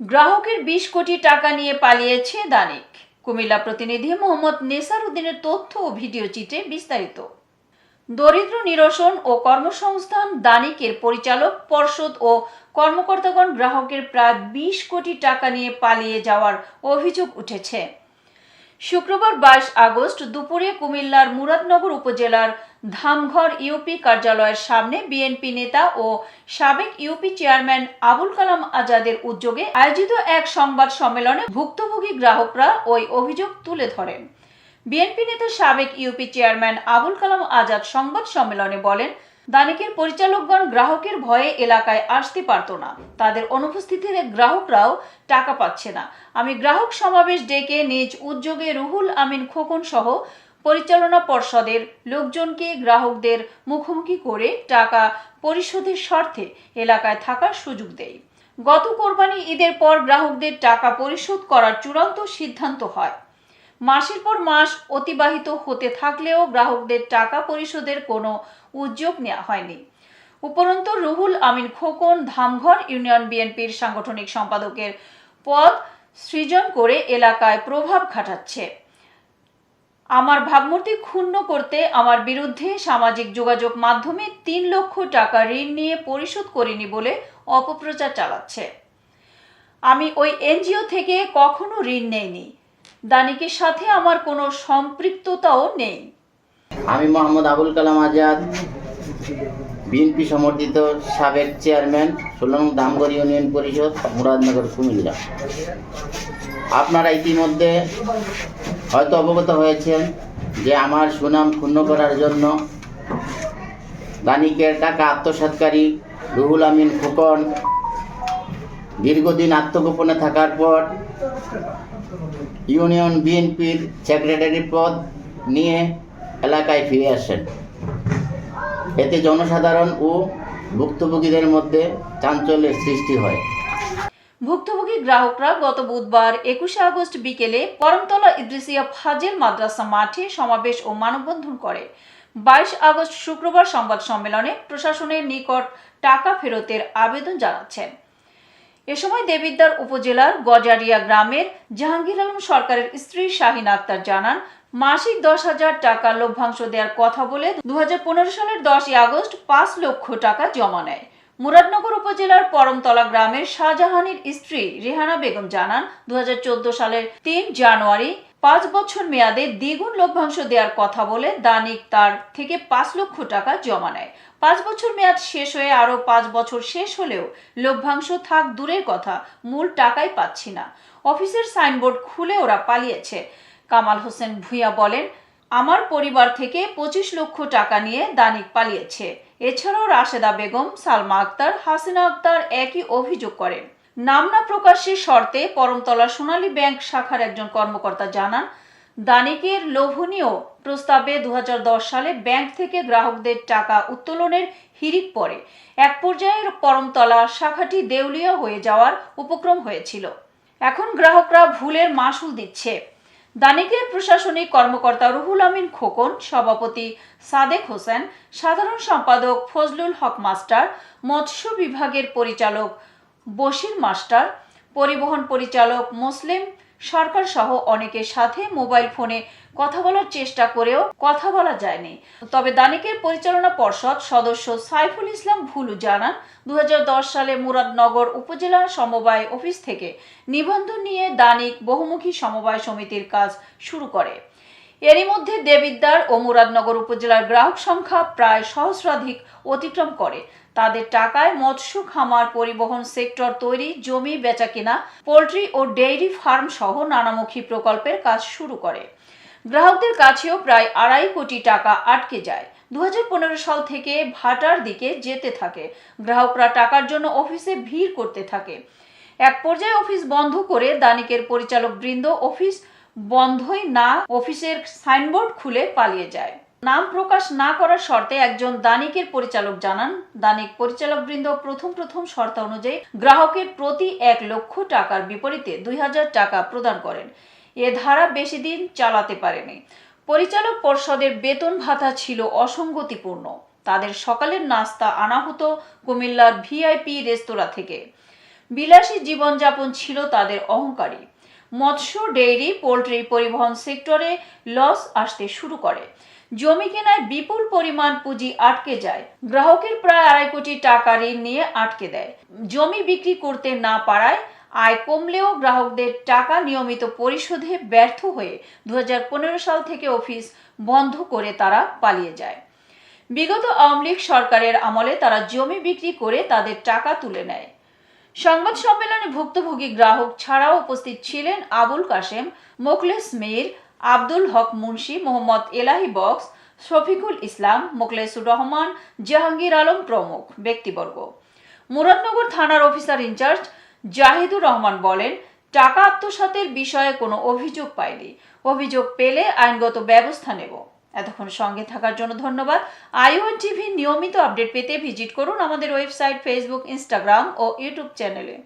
গ্রাহকের বিশ কোটি টাকা নিয়ে পালিয়েছে দানিক। কুমিল্লা প্রতিনিধি মোহাম্মদ নেসার উদ্দিনের তথ্য ও ভিডিও চিত্রে বিস্তারিত। দরিদ্র নিরসন ও কর্মসংস্থান দানিকের পরিচালক, পর্ষদ ও কর্মকর্তাগণ গ্রাহকের প্রায় বিশ কোটি টাকা নিয়ে পালিয়ে যাওয়ার অভিযোগ উঠেছে। শুক্রবার বাইশ আগস্ট দুপুরে কুমিল্লার মুরাদনগর উপজেলার ধামঘর ইউপি কার্যালয়ের সামনে বিএনপি নেতা ও সাবেক ইউপি চেয়ারম্যান আবুল কালাম আজাদের উদ্যোগে আয়োজিত এক সংবাদ সম্মেলনে ভুক্তভোগী গ্রাহকরা ওই অভিযোগ তুলে ধরেন। বিএনপি নেতা সাবেক ইউপি চেয়ারম্যান আবুল কালাম আজাদ সংবাদ সম্মেলনে বলেন দানিকের পরিচালকগণ গ্রাহকের ভয়ে এলাকায় আসতে পারত না। তাদের অনুপস্থিতিতে গ্রাহকরাও টাকা পাচ্ছে না। আমি গ্রাহক সমাবেশ ডেকে নিজ উদ্যোগে রুহুল আমিন খোকন সহ পরিচালনা পর্ষদের লোকজনকে গ্রাহকদের মুখোমুখি করে টাকা পরিশোধের স্বার্থে এলাকায় থাকার সুযোগ দেয়। গত কোরবানি ঈদের পর গ্রাহকদের টাকা পরিশোধ করার চূড়ান্ত সিদ্ধান্ত হয়। মাসের পর মাস অতিবাহিত হতে থাকলেও গ্রাহকদের টাকা পরিশোধের কোনো উদ্যোগ নেওয়া হয়নি। উপরন্ত রুহুল আমিন খোকন ধামঘর ইউনিয়ন বিএনপির সাংগঠনিক সম্পাদকের পদ সৃজন করে এলাকায় প্রভাব খাটাচ্ছে। আমার ভাবমূর্তি ক্ষুণ্ণ করতে আমার বিরুদ্ধে সামাজিক যোগাযোগ মাধ্যমে তিন লক্ষ টাকা ঋণ নিয়ে পরিশোধ করিনি বলে অপপ্রচার চালাচ্ছে। আমি ওই এনজিও থেকে কখনো ঋণ নেইনি। দানিকের সাথে আমার কোনো সম্পৃক্ততাও নেই। আমি মোহাম্মদ আবুল কালাম আজাদ, বিএনপি সমর্থিত সাবেক চেয়ারম্যান নং দামগড় ইউনিয়ন পরিষদ, মুরাদনগর, কুমিল্লা। আপনারা ইতিমধ্যে হয়তো অবগত হয়েছেন যে আমার সুনাম ক্ষুণ্ণ করার জন্য দানিকের টাকা আত্মসাৎকারী রুহুল আমিন ফুকন দীর্ঘদিন আত্মগোপনে থাকার পর ইউনিয়ন বিএনপির সেক্রেটারি পদ নিয়ে এলাকায় ফিরে আসেন। এতে জনসাধারণ ও ভুক্তভোগীদের মধ্যে চাঞ্চল্যের সৃষ্টি হয়। ভুক্তভোগী গ্রাহকরা গত বুধবার একুশে আগস্ট বিকেলে করমতলা ইদ্রিসিয়া ফাজেল মাদ্রাসা মাঠে সমাবেশ ও মানববন্ধন করে। বাইশ আগস্ট শুক্রবার সংবাদ সম্মেলনে প্রশাসনের নিকট টাকা ফেরতের আবেদন জানাচ্ছেন। এ সময় দেবিদ্বার উপজেলার গজারিয়া গ্রামের জাহাঙ্গীর আলম সরকারের স্ত্রী শাহিন আক্তার জানান, মাসিক দশ হাজার টাকা লভ্যাংশ দেওয়ার কথা বলে দু হাজার পনেরো সালের দশই আগস্ট পাঁচ লক্ষ টাকা জমা নেয়। মুরাদনগর উপজেলার পরমতলা গ্রামের শাহজাহানের স্ত্রী রেহানা বেগম জানান দু হাজার চোদ্দ সালের তিন জানুয়ারি পাঁচ বছর মেয়াদে দ্বিগুণ লভ্যাংশ দেওয়ার কথা বলে দানিক তার থেকে পাঁচ লক্ষ টাকা জমা নেয়। পাঁচ বছর মেয়াদ শেষ হয়ে আরও পাঁচ বছর শেষ হলেও লভ্যাংশ থাক দূরের কথা, মূল টাকাই পাচ্ছি না। অফিসের সাইনবোর্ড খুলে ওরা পালিয়েছে। কামাল হোসেন ভূঁইয়া বলেন, আমার পরিবার থেকে পঁচিশ লক্ষ টাকা নিয়ে দানিক পালিয়েছে। এছাড়াও রাশেদা বেগম, সালমা আক্তার, হাসিনা আক্তার একই অভিযোগ করেন। নাম না প্রকাশের শর্তে পরমতলা সোনালী ব্যাংক শাখার একজন কর্মকর্তা জানান, দানিকের লোভনীয় প্রস্তাবে দু সালে ব্যাংক থেকে গ্রাহকদের টাকা উত্তোলনের হিরিক পড়ে। এক পর্যায়ে পরমতলা শাখাটি দেউলিয়া হয়ে যাওয়ার উপক্রম হয়েছিল। এখন গ্রাহকরা ভুলের মাসুল দিচ্ছে। দানিকের প্রশাসনিক কর্মকর্তা রুহুল আমিন খোকন, সভাপতি সাদেক হোসেন, সাধারণ সম্পাদক ফজলুল হক মাস্টার, মৎস্য বিভাগের পরিচালক বশির মাস্টার, পরিবহন পরিচালক মুসলিম, সরকার সহ অনেকের সাথে মোবাইল ফোনে কথা বলার চেষ্টা করেও কথা বলা যায়নি। তবে দানিকের পরিচালনা পর্ষদ সদস্য সাইফুল ইসলাম ভুলু জানান দু সালে মুরাদনগর উপজেলা সমবায় অফিস থেকে নিবন্ধন নিয়ে দানিক বহুমুখী সমবায় সমিতির কাজ শুরু করে। এরই মধ্যে দেবিদ্বার ও মুরাদনগর উপজেলার গ্রাহক সংখ্যা প্রায় সহস্রাধিক অতিক্রম করে। তাদের টাকায় মৎস্য, খামার, পরিবহন সেক্টর তৈরি জমি বেচা বেচাকেনা পোল্ট্রি ও ডেইরি ফার্ম সহ নানামুখী প্রকল্পের কাজ শুরু করে। গ্রাহকদের কাছেও প্রায় আড়াই কোটি টাকা আটকে যায়। দু হাজার পনেরো সাল থেকে ভাটার দিকে যেতে থাকে। গ্রাহকরা টাকার জন্য অফিসে ভিড় করতে থাকে। এক পর্যায়ে অফিস বন্ধ করে দানিকের পরিচালক বৃন্দ অফিস বন্ধই না অফিসের সাইনবোর্ড খুলে পালিয়ে যায়। নাম প্রকাশ না করার শর্তে একজন দানিকের পরিচালক জানান, দানিক পরিচালক বৃন্দ প্রথম প্রথম শর্ত অনুযায়ী গ্রাহকের প্রতি এক লক্ষ টাকার বিপরীতে দুই হাজার টাকা প্রদান করেন। এ ধারা বেশি দিন চালাতে পারেনি। পরিচালক পর্ষদের বেতন ভাতা ছিল অসঙ্গতিপূর্ণ। তাদের সকালের নাস্তা আনা হতো কুমিল্লার ভিআইপি রেস্তোরাঁ থেকে। বিলাসী জীবনযাপন ছিল তাদের অহংকারী। মৎস্য, ডেইরি, পোল্ট্রি পরিবহন সেক্টরে লস আসতে শুরু করে। জমি কেনায় বিপুল পরিমাণ পুঁজি আটকে যায়। গ্রাহকের প্রায় আড়াই কোটি টাকা ঋণ নিয়ে আটকে দেয়। জমি বিক্রি করতে না পারায় আয় কমলেও গ্রাহকদের টাকা নিয়মিত পরিশোধে ব্যর্থ হয়ে দু সাল থেকে অফিস বন্ধ করে তারা পালিয়ে যায়। বিগত আওয়ামী লীগ সরকারের আমলে তারা জমি বিক্রি করে তাদের টাকা তুলে নেয়। সংবাদ সম্মেলনে ভুক্তভোগী গ্রাহক ছাড়াও উপস্থিত ছিলেন আবুল কাশেম, মোখলেস মীর আব্দুল হক মুন্সি, মোহাম্মদ এলাহি বক্স, শফিকুল ইসলাম, মোখলেসুর রহমান, জাহাঙ্গীর আলম প্রমুখ, ব্যক্তিবর্গ। মুরাদনগর থানার অফিসার ইনচার্জ জাহিদুর রহমান বলেন, টাকা আত্মসাতের বিষয়ে কোনো অভিযোগ পাইনি। অভিযোগ পেলে আইনগত ব্যবস্থা নেব। এতক্ষণ সঙ্গে থাকার জন্য ধন্যবাদ। আইওএন টিভি নিয়মিত আপডেট পেতে ভিজিট করুন আমাদের ওয়েবসাইট, ফেসবুক, ইনস্টাগ্রাম ও ইউটিউব চ্যানেলে।